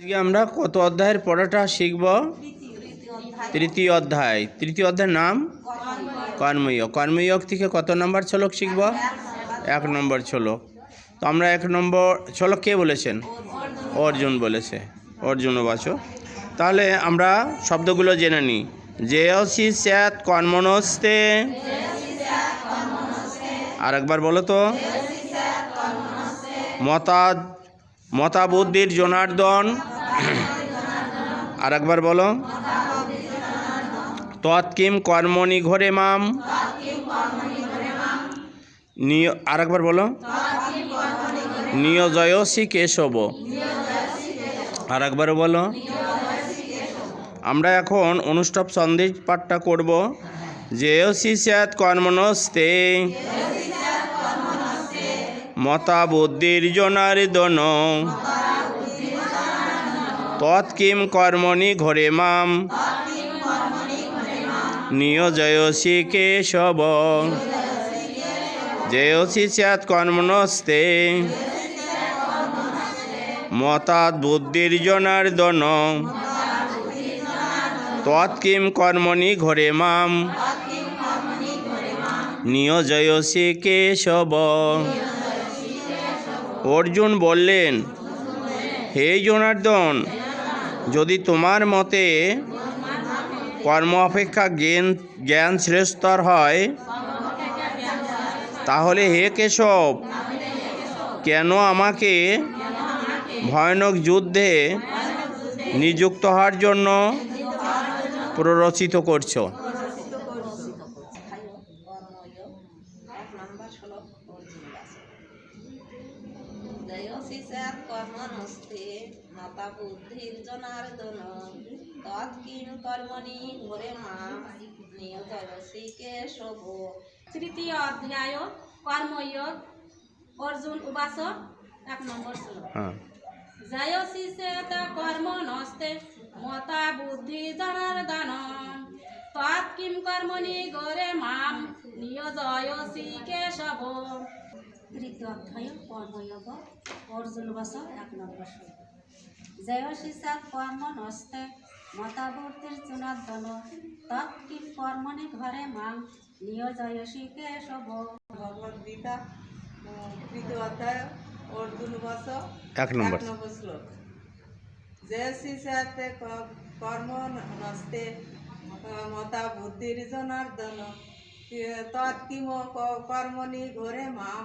আজকে আমরা কত অধ্যায়ের পড়াটা শিখব? তৃতীয় অধ্যায়। তৃতীয় অধ্যায়ের নাম? কর্ময়োগ কর্ময়োগ থেকে কত নম্বর শ্লোক শিখব? এক নম্বর শ্লোক। তো আমরা এক নম্বর শ্লোক কে বলেছেন? অর্জুন বলেছে। অর্জুন বাচো। তাহলে আমরা শব্দগুলো জেনে নিই। অসি স্যাত কর্মনস্তে। আর একবার বলো তো। মতা মতাবুদ্ধির জনার্দন। আর একবার বলো। তৎকিম কর্মণি ঘরে মাম। আর একবার বলো। নিয়োজয়সী কেশব। আর একবার বলো। আমরা এখন অনুষ্ঠব সন্দেশ পাঠটা করব। যেয়সি স্যাত কর্মনস্তে মতা বুদ্ধির জনার্দন তৎকিম কর্মণি ঘরে মাম। নিয়োজয়সী কেশব। জয়সী স্যাত কর্মণস্তে মতাৎ বুদ্ধির জনার্দন তৎকিম কর্মণি ঘরে মাম। নিয়োজয়সী কেশব। অর্জুন বললেন, হে জনার্দন, যদি তোমার মতে কর্ম অপেক্ষা জ্ঞান জ্ঞান শ্রেষ্ঠতর হয়, তাহলে হে কেশব, কেন আমাকে ভয়ানক যুদ্ধে নিযুক্ত হওয়ার জন্য প্ররোচিত করছ? স্যাত কর্মনস্তে মাতা বুদ্ধির জনার্দন। কর্মণি ঘরে মা নিয়োজয়সী কেশব। তৃতীয় অধ্যায় কর্ময়োগ অর্জুন উবাস এক নম্বর শ্লোক। হ্যাঁ। কর্ম নস্তে মতা বুদ্ধি জনার্দন। তৎ কিম কর্মণি গরে মাম নিয়োজয়সি কেশব। তৃতীয় অধ্যায় কর্ময়োগ অর্জুন উবাস এক নম্বর শ্লোক। জয়সি সেত কর্ম নস্তে মতা বুদ্ধির জনার্দন তৎ কিম কর্মণি ঘরে মাম নিয়োজয়সি কেশব। ভগবদ গীতা তৃতীয় অধ্যায় অর্জুন বস এক নম্বর শ্লোক। জয়সি স্যাতে কর্ম নস্তে মতা বুদ্ধির জনার্দন তৎকিম কর্মণি ঘরে মাম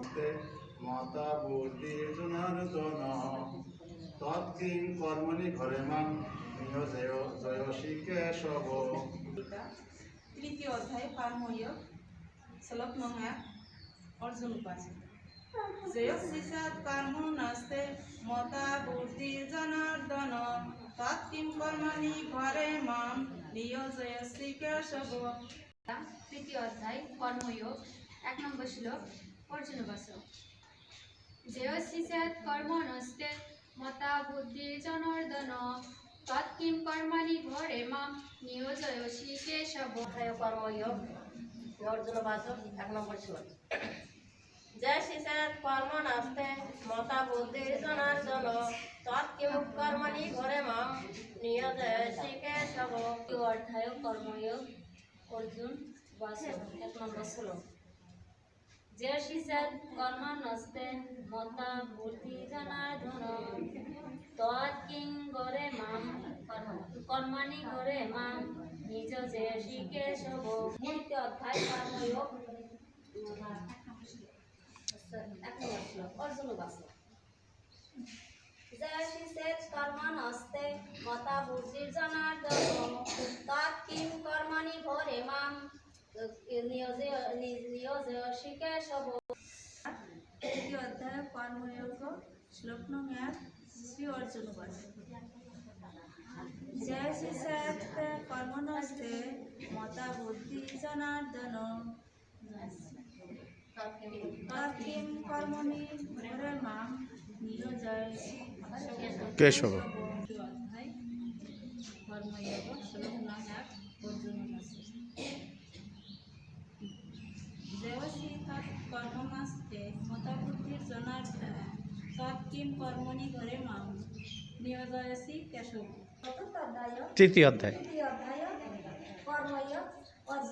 শ্লোক মাতা বুদ্ধির জনার্দন তৎকিং কর্মণি ঘরে মাম নিয়োজয় জয়সী কেশব তৃতীয় অধ্যায় কর্ময়োগ শ্লোক কর্ম নাস্তে মতা বুদ্ধি জনার্দন কর্মাণি ঘরে মাম কেশব তৃতীয় অধ্যায়, কর্ময়োগ, এক নম্বর শ্লোক। অর্জুন বাস। জয়সিসাত কর্ম নস্তে, মতা বুদ্ধি জনার্দন। তৎকিম কর্মাণি ঘরে মাম নিয়োজয়সি কেশব। অধ্যায় কর্ময়োগ অর্জুন বাস, এক নম্বর শ্লোক। জয় শিশাত কর্ম মতা বুদ্ধির জনার্দন। তৎকিম কর্মণি ঘরে মাম নিয়োজয়সী কেশব। অধ্যায় কর্ময়োগ অর্জুন বাস, এক নম্বর শ্লোক। কর্ম নস্তে মতা বুদ্ধি জনার্দন। তৎকিং গরে মাম কর্মাণি গরে মাম, নিজ জয়সি কেশব। তৃতীয় অধ্যায় কর্ময়োগ নস্তে মতা জনার্দন। তৎকিম কর্মণি ঘরে মাম তৃতীয় অধ্যায় কর্ময়োগ শ্লোক নং এক শ্রী অর্জুন উপাসে জয় শিষ্যাত কর্মণস্তে মতা বুদ্ধি জনার্দন তৎকিম কর্মণি মাম নিয়োজয়সি কেশব। কর্মযোগ শ্লোক নয় এক অর্জুন তৎ কর্মমাস্তে মতাবুদ্ধির জনার্দন তৎকিম কর্মণি ঘরে মাম। নিয়োজয়সি কেশব। চতুর্থ অধ্যায় তৃতীয় অধ্যায় তৃতীয় অধ্যায় কর্ময় বাচ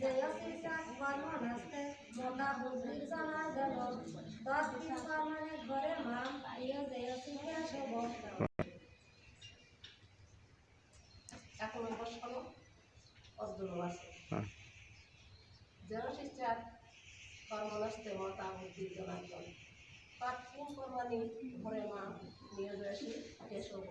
জয়সিসাৎ কর্মণস্তে মতা বুদ্ধির জনার্দন তৎকিম কর্মণি ঘরে মাম প্রিয় জয়সি কেশব এক নম্বর শোনো বাচ হ্যাঁ। কর্মণস্তে মতা বুদ্ধির জনার্দন তৎকিম কর্মণি ঘরে মা প্রিয় কেশব